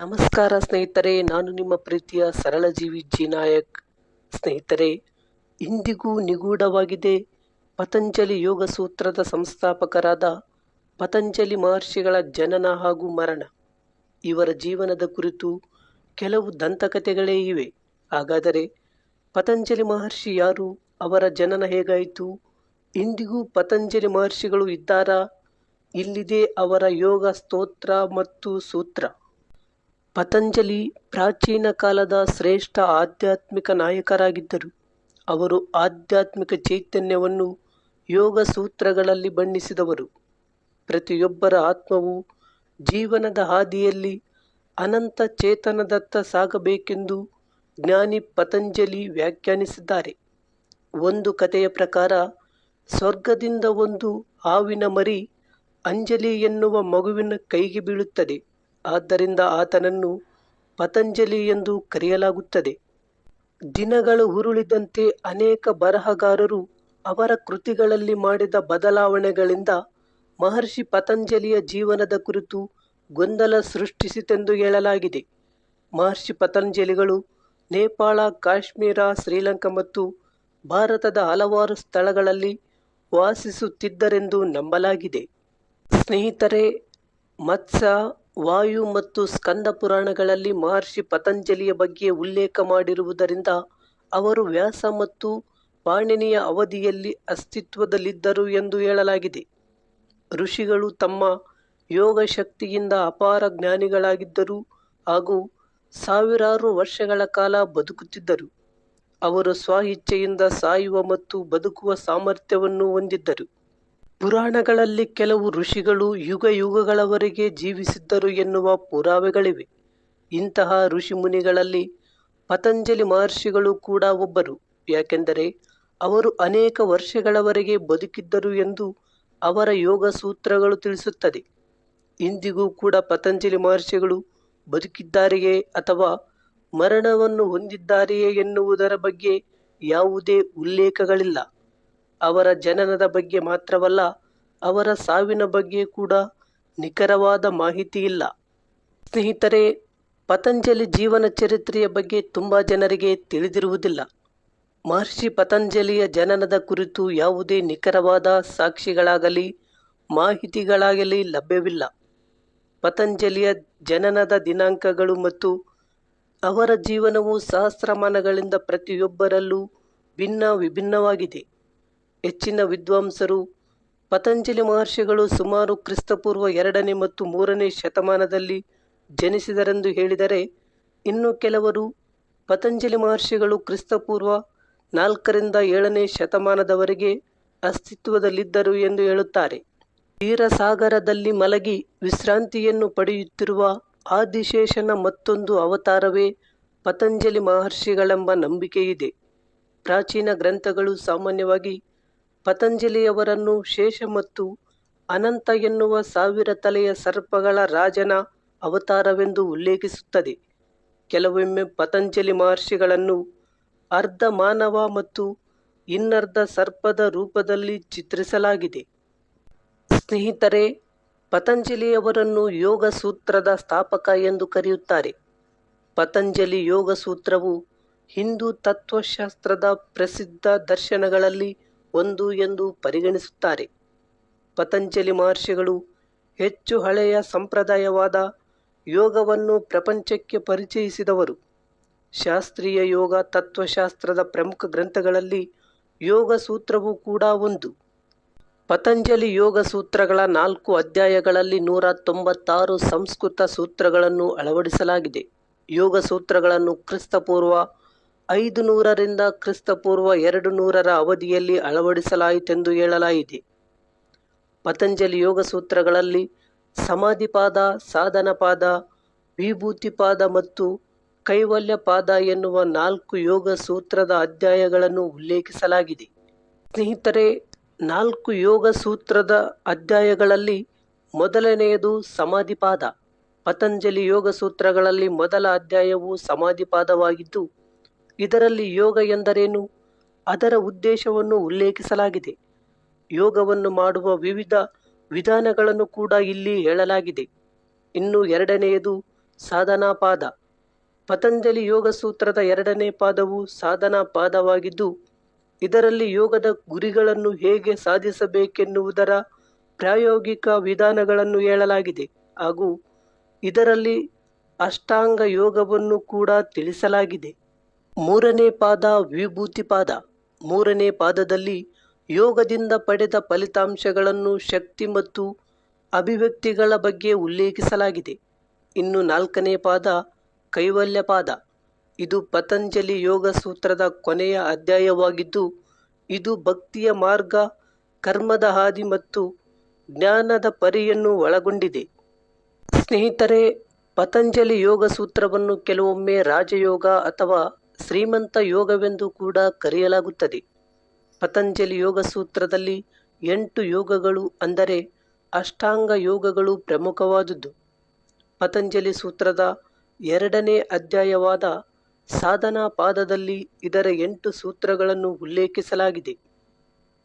ನಮಸ್ಕಾರ ಸ್ನೇಹಿತರೆ, ನಾನು ನಿಮ್ಮ ಪ್ರೀತಿಯ ಸರಳ ಜೀವಿ ಜಿ ನಾಯಕ್ ಸ್ನೇಹಿತರೆ, ಇಂದಿಗೂ ನಿಗೂಢವಾಗಿದೆ ಪತಂಜಲಿ ಯೋಗ ಸೂತ್ರದ ಸಂಸ್ಥಾಪಕರಾದ ಪತಂಜಲಿ ಮಹರ್ಷಿಗಳ ಜನನ ಹಾಗೂ ಮರಣ. ಇವರ ಜೀವನದ ಕುರಿತು ಕೆಲವು ದಂತಕಥೆಗಳೇ ಇವೆ. ಹಾಗಾದರೆ ಪತಂಜಲಿ ಮಹರ್ಷಿ ಯಾರು, ಅವರ ಜನನ ಹೇಗಾಯಿತು? ಇಂದಿಗೂ ಪತಂಜಲಿ ಮಹರ್ಷಿಗಳು ಇದ್ದಾರಾ? ಇಲ್ಲಿದೆ ಅವರ ಯೋಗ ಸ್ತೋತ್ರ ಮತ್ತು ಸೂತ್ರ. ಪತಂಜಲಿ ಪ್ರಾಚೀನ ಕಾಲದ ಶ್ರೇಷ್ಠ ಆಧ್ಯಾತ್ಮಿಕ ನಾಯಕರಾಗಿದ್ದರು. ಅವರು ಆಧ್ಯಾತ್ಮಿಕ ಚೈತನ್ಯವನ್ನು ಯೋಗ ಸೂತ್ರಗಳಲ್ಲಿ ಬಣ್ಣಿಸಿದವರು. ಪ್ರತಿಯೊಬ್ಬರ ಆತ್ಮವು ಜೀವನದ ಹಾದಿಯಲ್ಲಿ ಅನಂತ ಚೇತನದತ್ತ ಸಾಗಬೇಕೆಂದು ಜ್ಞಾನಿ ಪತಂಜಲಿ ವ್ಯಾಖ್ಯಾನಿಸಿದ್ದಾರೆ. ಒಂದು ಕಥೆಯ ಪ್ರಕಾರ, ಸ್ವರ್ಗದಿಂದ ಒಂದು ಹಾವಿನ ಮರಿ ಅಂಜಲಿ ಎನ್ನುವ ಮಗುವಿನ ಕೈಗೆ ಬೀಳುತ್ತದೆ. ಆದ್ದರಿಂದ ಆತನನ್ನು ಪತಂಜಲಿ ಎಂದು ಕರೆಯಲಾಗುತ್ತದೆ. ದಿನಗಳು ಉರುಳಿದಂತೆ ಅನೇಕ ಬರಹಗಾರರು ಅವರ ಕೃತಿಗಳಲ್ಲಿ ಮಾಡಿದ ಬದಲಾವಣೆಗಳಿಂದ ಮಹರ್ಷಿ ಪತಂಜಲಿಯ ಜೀವನದ ಕುರಿತು ಗೊಂದಲ ಸೃಷ್ಟಿಸಿತೆಂದು ಹೇಳಲಾಗಿದೆ. ಮಹರ್ಷಿ ಪತಂಜಲಿಗಳು ನೇಪಾಳ, ಕಾಶ್ಮೀರ, ಶ್ರೀಲಂಕಾ ಮತ್ತು ಭಾರತದ ಹಲವಾರು ಸ್ಥಳಗಳಲ್ಲಿ ವಾಸಿಸುತ್ತಿದ್ದರೆಂದು ನಂಬಲಾಗಿದೆ. ಸ್ನೇಹಿತರೆ ಮತ್ಸ್ಯ ವಾಯು ಮತ್ತು ಸ್ಕಂದ ಪುರಾಣಗಳಲ್ಲಿ ಮಹರ್ಷಿ ಪತಂಜಲಿಯ ಬಗ್ಗೆ ಉಲ್ಲೇಖ ಮಾಡಿರುವುದರಿಂದ ಅವರು ವ್ಯಾಸ ಮತ್ತು ಪಾಣಿನಿಯ ಅವಧಿಯಲ್ಲಿ ಅಸ್ತಿತ್ವದಲ್ಲಿದ್ದರು ಎಂದು ಹೇಳಲಾಗಿದೆ. ಋಷಿಗಳು ತಮ್ಮ ಯೋಗ ಶಕ್ತಿಯಿಂದ ಅಪಾರ ಜ್ಞಾನಿಗಳಾಗಿದ್ದರು ಹಾಗೂ ಸಾವಿರಾರು ವರ್ಷಗಳ ಕಾಲ ಬದುಕುತ್ತಿದ್ದರು. ಅವರು ಸ್ವಇಚ್ಛೆಯಿಂದ ಸಾಯುವ ಮತ್ತು ಬದುಕುವ ಸಾಮರ್ಥ್ಯವನ್ನು ಹೊಂದಿದ್ದರು. ಪುರಾಣಗಳಲ್ಲಿ ಕೆಲವು ಋಷಿಗಳು ಯುಗ ಯುಗಗಳವರೆಗೆ ಜೀವಿಸಿದ್ದರು ಎನ್ನುವ ಪುರಾವೆಗಳಿವೆ. ಇಂತಹ ಋಷಿ ಮುನಿಗಳಲ್ಲಿ ಪತಂಜಲಿ ಮಹರ್ಷಿಗಳು ಕೂಡ ಒಬ್ಬರು. ಯಾಕೆಂದರೆ ಅವರು ಅನೇಕ ವರ್ಷಗಳವರೆಗೆ ಬದುಕಿದ್ದರು ಎಂದು ಅವರ ಯೋಗ ಸೂತ್ರಗಳು ತಿಳಿಸುತ್ತದೆ. ಇಂದಿಗೂ ಕೂಡ ಪತಂಜಲಿ ಮಹರ್ಷಿಗಳು ಬದುಕಿದ್ದಾರೆಯೇ ಅಥವಾ ಮರಣವನ್ನು ಹೊಂದಿದ್ದಾರೆಯೇ ಎನ್ನುವುದರ ಬಗ್ಗೆ ಯಾವುದೇ ಉಲ್ಲೇಖಗಳಿಲ್ಲ. ಅವರ ಜನನದ ಬಗ್ಗೆ ಮಾತ್ರವಲ್ಲ, ಅವರ ಸಾವಿನ ಬಗ್ಗೆ ಕೂಡ ನಿಖರವಾದ ಮಾಹಿತಿ ಇಲ್ಲ ಸ್ನೇಹಿತರೆ, ಪತಂಜಲಿ ಜೀವನ ಚರಿತ್ರೆಯ ಬಗ್ಗೆ ತುಂಬ ಜನರಿಗೆ ತಿಳಿದಿರುವುದಿಲ್ಲ. ಮಹರ್ಷಿ ಪತಂಜಲಿಯ ಜನನದ ಕುರಿತು ಯಾವುದೇ ನಿಖರವಾದ ಸಾಕ್ಷಿಗಳಾಗಲಿ, ಮಾಹಿತಿಗಳಾಗಲಿ ಲಭ್ಯವಿಲ್ಲ. ಪತಂಜಲಿಯ ಜನನದ ದಿನಾಂಕಗಳು ಮತ್ತು ಅವರ ಜೀವನವು ಸಹಸ್ರಮಾನಗಳಿಂದ ಪ್ರತಿಯೊಬ್ಬರಲ್ಲೂ ಭಿನ್ನ ವಿಭಿನ್ನವಾಗಿದೆ. ಹೆಚ್ಚಿನ ವಿದ್ವಾಂಸರು, ಪತಂಜಲಿ ಮಹರ್ಷಿಗಳು ಸುಮಾರು ಕ್ರಿಸ್ತಪೂರ್ವ ಎರಡನೇ ಮತ್ತು ಮೂರನೇ ಶತಮಾನದಲ್ಲಿ ಜನಿಸಿದರೆಂದು ಹೇಳಿದರೆ, ಇನ್ನು ಕೆಲವರು ಪತಂಜಲಿ ಮಹರ್ಷಿಗಳು ಕ್ರಿಸ್ತಪೂರ್ವ ನಾಲ್ಕರಿಂದ ಏಳನೇ ಶತಮಾನದವರೆಗೆ ಅಸ್ತಿತ್ವದಲ್ಲಿದ್ದರು ಎಂದು ಹೇಳುತ್ತಾರೆ. ಕ್ಷೀರಸಾಗರದಲ್ಲಿ ಮಲಗಿ ವಿಶ್ರಾಂತಿಯನ್ನು ಪಡೆಯುತ್ತಿರುವ ಆದಿಶೇಷನ ಮತ್ತೊಂದು ಅವತಾರವೇ ಪತಂಜಲಿ ಮಹರ್ಷಿಗಳೆಂಬ ನಂಬಿಕೆಯಿದೆ. ಪ್ರಾಚೀನ ಗ್ರಂಥಗಳು ಸಾಮಾನ್ಯವಾಗಿ ಪತಂಜಲಿಯವರನ್ನು ಶೇಷ ಮತ್ತು ಅನಂತ ಎನ್ನುವ ಸಾವಿರ ತಲೆಯ ಸರ್ಪಗಳ ರಾಜನ ಅವತಾರವೆಂದು ಉಲ್ಲೇಖಿಸುತ್ತದೆ. ಕೆಲವೊಮ್ಮೆ ಪತಂಜಲಿ ಮಹರ್ಷಿಗಳನ್ನು ಅರ್ಧ ಮಾನವ ಮತ್ತು ಇನ್ನರ್ಧ ಸರ್ಪದ ರೂಪದಲ್ಲಿ ಚಿತ್ರಿಸಲಾಗಿದೆ. ಸ್ನೇಹಿತರೆ, ಪತಂಜಲಿಯವರನ್ನು ಯೋಗ ಸೂತ್ರದ ಸ್ಥಾಪಕ ಎಂದು ಕರೆಯುತ್ತಾರೆ. ಪತಂಜಲಿ ಯೋಗ ಸೂತ್ರವು ಹಿಂದೂ ತತ್ವಶಾಸ್ತ್ರದ ಪ್ರಸಿದ್ಧ ದರ್ಶನಗಳಲ್ಲಿ ಒಂದು ಎಂದು ಪರಿಗಣಿಸುತ್ತಾರೆ. ಪತಂಜಲಿ ಮಹರ್ಷಿಗಳು ಹೆಚ್ಚು ಹಳೆಯ ಸಂಪ್ರದಾಯವಾದ ಯೋಗವನ್ನು ಪ್ರಪಂಚಕ್ಕೆ ಪರಿಚಯಿಸಿದವರು. ಶಾಸ್ತ್ರೀಯ ಯೋಗ ತತ್ವಶಾಸ್ತ್ರದ ಪ್ರಮುಖ ಗ್ರಂಥಗಳಲ್ಲಿ ಯೋಗ ಸೂತ್ರವೂ ಕೂಡ ಒಂದು. ಪತಂಜಲಿ ಯೋಗ ಸೂತ್ರಗಳ ನಾಲ್ಕು ಅಧ್ಯಾಯಗಳಲ್ಲಿ ನೂರ ತೊಂಬತ್ತಾರು ಸಂಸ್ಕೃತ ಸೂತ್ರಗಳನ್ನು ಅಳವಡಿಸಲಾಗಿದೆ. ಯೋಗ ಸೂತ್ರಗಳನ್ನು ಕ್ರಿಸ್ತಪೂರ್ವ ಐದು ನೂರರಿಂದ ಕ್ರಿಸ್ತಪೂರ್ವ ಎರಡು ನೂರರ ಅವಧಿಯಲ್ಲಿ ಅಳವಡಿಸಲಾಯಿತೆಂದು ಹೇಳಲಾಗಿದೆ ಪತಂಜಲಿ ಯೋಗ ಸೂತ್ರಗಳಲ್ಲಿ ಸಮಾಧಿಪಾದ, ಸಾಧನಪಾದ, ವಿಭೂತಿಪಾದ ಮತ್ತು ಕೈವಲ್ಯ ಪಾದ ಎನ್ನುವ ನಾಲ್ಕು ಯೋಗ ಸೂತ್ರದ ಅಧ್ಯಾಯಗಳನ್ನು ಉಲ್ಲೇಖಿಸಲಾಗಿದೆ. ಸ್ನೇಹಿತರೆ, ನಾಲ್ಕು ಯೋಗ ಸೂತ್ರದ ಅಧ್ಯಾಯಗಳಲ್ಲಿ ಮೊದಲನೆಯದು ಸಮಾಧಿಪಾದ. ಪತಂಜಲಿ ಯೋಗ ಸೂತ್ರಗಳಲ್ಲಿ ಮೊದಲ ಅಧ್ಯಾಯವು ಸಮಾಧಿಪಾದವಾಗಿದ್ದು ಇದರಲ್ಲಿ ಯೋಗ ಎಂದರೇನು? ಅದರ ಉದ್ದೇಶವನ್ನು ಉಲ್ಲೇಖಿಸಲಾಗಿದೆ. ಯೋಗವನ್ನು ಮಾಡುವ ವಿವಿಧ ವಿಧಾನಗಳನ್ನು ಕೂಡ ಇಲ್ಲಿ ಹೇಳಲಾಗಿದೆ. ಇನ್ನು ಎರಡನೆಯದು ಸಾಧನಾ ಪಾದ ಪತಂಜಲಿ ಯೋಗ ಸೂತ್ರದ ಎರಡನೇ ಪಾದವು ಸಾಧನಾ ಪಾದವಾಗಿದ್ದು ಇದರಲ್ಲಿ ಯೋಗದ ಗುರಿಗಳನ್ನು ಹೇಗೆ ಸಾಧಿಸಬೇಕೆನ್ನುವುದರ ಪ್ರಾಯೋಗಿಕ ವಿಧಾನಗಳನ್ನು ಹೇಳಲಾಗಿದೆ ಹಾಗೂ ಇದರಲ್ಲಿ ಅಷ್ಟಾಂಗ ಯೋಗವನ್ನು ಕೂಡ ತಿಳಿಸಲಾಗಿದೆ. ಮೂರನೇ ಪಾದ ವಿಭೂತಿ ಪಾದ. ಮೂರನೇ ಪಾದದಲ್ಲಿ ಯೋಗದಿಂದ ಪಡೆದ ಫಲಿತಾಂಶಗಳನ್ನು ಶಕ್ತಿ ಮತ್ತು ಅಭಿವ್ಯಕ್ತಿಗಳ ಬಗ್ಗೆ ಉಲ್ಲೇಖಿಸಲಾಗಿದೆ. ಇನ್ನು ನಾಲ್ಕನೇ ಪಾದ ಕೈವಲ್ಯ ಪಾದ. ಇದು ಪತಂಜಲಿ ಯೋಗ ಸೂತ್ರದ ಕೊನೆಯ ಅಧ್ಯಾಯವಾಗಿದ್ದು, ಇದು ಭಕ್ತಿಯ ಮಾರ್ಗ, ಕರ್ಮದ ಹಾದಿ ಮತ್ತು ಜ್ಞಾನದ ಪರಿಯನ್ನು ಒಳಗೊಂಡಿದೆ. ಸ್ನೇಹಿತರೆ, ಪತಂಜಲಿ ಯೋಗ ಸೂತ್ರವನ್ನು ಕೆಲವೊಮ್ಮೆ ರಾಜಯೋಗ ಅಥವಾ ಶ್ರೀಮಂತ ಯೋಗವೆಂದು ಕೂಡ ಕರೆಯಲಾಗುತ್ತದೆ. ಪತಂಜಲಿ ಯೋಗ ಸೂತ್ರದಲ್ಲಿ ಎಂಟು ಯೋಗಗಳು ಅಂದರೆ ಅಷ್ಟಾಂಗ ಯೋಗಗಳು ಪ್ರಮುಖವಾದುದು. ಪತಂಜಲಿ ಸೂತ್ರದ ಎರಡನೇ ಅಧ್ಯಾಯವಾದ ಸಾಧನಾ ಪಾದದಲ್ಲಿ ಇದರ ಎಂಟು ಸೂತ್ರಗಳನ್ನು ಉಲ್ಲೇಖಿಸಲಾಗಿದೆ.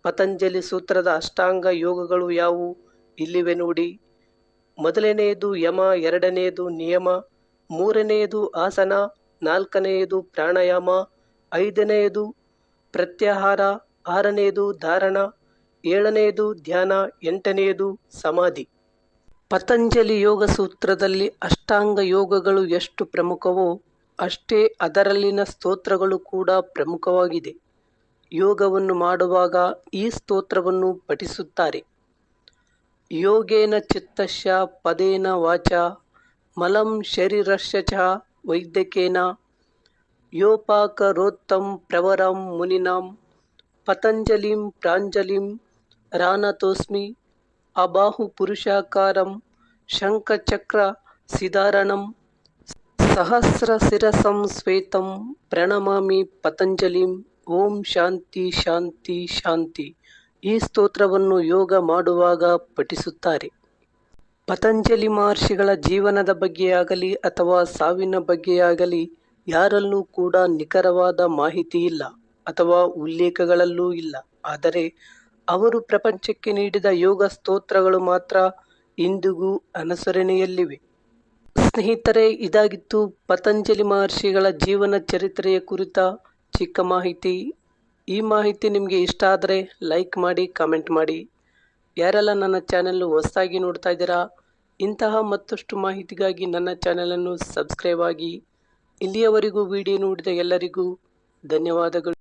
ಪತಂಜಲಿ ಸೂತ್ರದ ಅಷ್ಟಾಂಗ ಯೋಗಗಳು ಯಾವುವು? ಇಲ್ಲಿವೆ ನೋಡಿ. ಮೊದಲನೆಯದು ಯಮ, ಎರಡನೆಯದು ನಿಯಮ, ಮೂರನೆಯದು ಆಸನ ನಾಲ್ಕನೆಯದು ಪ್ರಾಣಾಯಾಮ, ಐದನೆಯದು ಪ್ರತ್ಯಾಹಾರ, ಆರನೆಯದು ಧಾರಣ, ಏಳನೆಯದು ಧ್ಯಾನ, ಎಂಟನೆಯದು ಸಮಾಧಿ. ಪತಂಜಲಿ ಯೋಗ ಸೂತ್ರದಲ್ಲಿ ಅಷ್ಟಾಂಗ ಯೋಗಗಳು ಎಷ್ಟು ಪ್ರಮುಖವೋ ಅಷ್ಟೇ ಅದರಲ್ಲಿನ ಸ್ತೋತ್ರಗಳು ಕೂಡ ಪ್ರಮುಖವಾಗಿದೆ. ಯೋಗವನ್ನು ಮಾಡುವಾಗ ಈ ಸ್ತೋತ್ರವನ್ನು ಪಠಿಸುತ್ತಾರೆ. ಯೋಗೇನ ಚಿತ್ತಶ ಪದೇನ ವಾಚ, ಮಲಂ ಶರೀರಶ್ಯ ಚ ವೈದ್ಯಕೇನ ಯೋಪಾಕರೋತ್ತಂ ಪ್ರವರಂ ಮುನಿನಾಂ ಪತಂಜಲಿಂ ಪ್ರಾಂಜಲಿಂ ರಾನತೋಸ್ಮಿ ಅಬಾಹು ಪುರುಷಾಕಾರಂ ಶಂಖಚಕ್ರ ಸಿದಾರಣಂ ಸಹಸ್ರಶಿರಸಂ ಶ್ವೇತಂ ಪ್ರಣಮಾಮಿ ಪತಂಜಲಿಂ ಓಂ ಶಾಂತಿ ಶಾಂತಿ ಶಾಂತಿ ಈ ಸ್ತೋತ್ರವನ್ನು ಯೋಗ ಮಾಡುವಾಗ ಪಠಿಸುತ್ತಾರೆ. ಪತಂಜಲಿ ಮಹರ್ಷಿಗಳ ಜೀವನದ ಬಗ್ಗೆಯಾಗಲಿ ಅಥವಾ ಸಾವಿನ ಬಗ್ಗೆಯಾಗಲಿ ಯಾರಲ್ಲೂ ಕೂಡ ನಿಖರವಾದ ಮಾಹಿತಿ ಇಲ್ಲ ಅಥವಾ ಉಲ್ಲೇಖಗಳಲ್ಲೂ ಇಲ್ಲ. ಆದರೆ ಅವರು ಪ್ರಪಂಚಕ್ಕೆ ನೀಡಿದ ಯೋಗ ಸ್ತೋತ್ರಗಳು ಮಾತ್ರ ಇಂದಿಗೂ ಅನುಸರಣೆಯಲ್ಲಿವೆ. ಸ್ನೇಹಿತರೆ, ಇದಾಗಿತ್ತು ಪತಂಜಲಿ ಮಹರ್ಷಿಗಳ ಜೀವನ ಚರಿತ್ರೆಯ ಕುರಿತ ಚಿಕ್ಕ ಮಾಹಿತಿ. ಈ ಮಾಹಿತಿ ನಿಮಗೆ ಇಷ್ಟ ಆದರೆ ಲೈಕ್ ಮಾಡಿ, ಕಾಮೆಂಟ್ ಮಾಡಿ. ಯಾರೆಲ್ಲ ನನ್ನ ಚಾನೆಲ್ ಹೊಸದಾಗಿ ನೋಡ್ತಾ ಇದ್ದೀರಾ, ಇಂತಹ ಮತ್ತಷ್ಟು ಮಾಹಿತಿಗಾಗಿ ನನ್ನ ಚಾನೆಲನ್ನು ಸಬ್ಸ್ಕ್ರೈಬ್ ಆಗಿ. ಇಲ್ಲಿಯವರೆಗೂ ವಿಡಿಯೋ ನೋಡಿದ ಎಲ್ಲರಿಗೂ ಧನ್ಯವಾದಗಳು.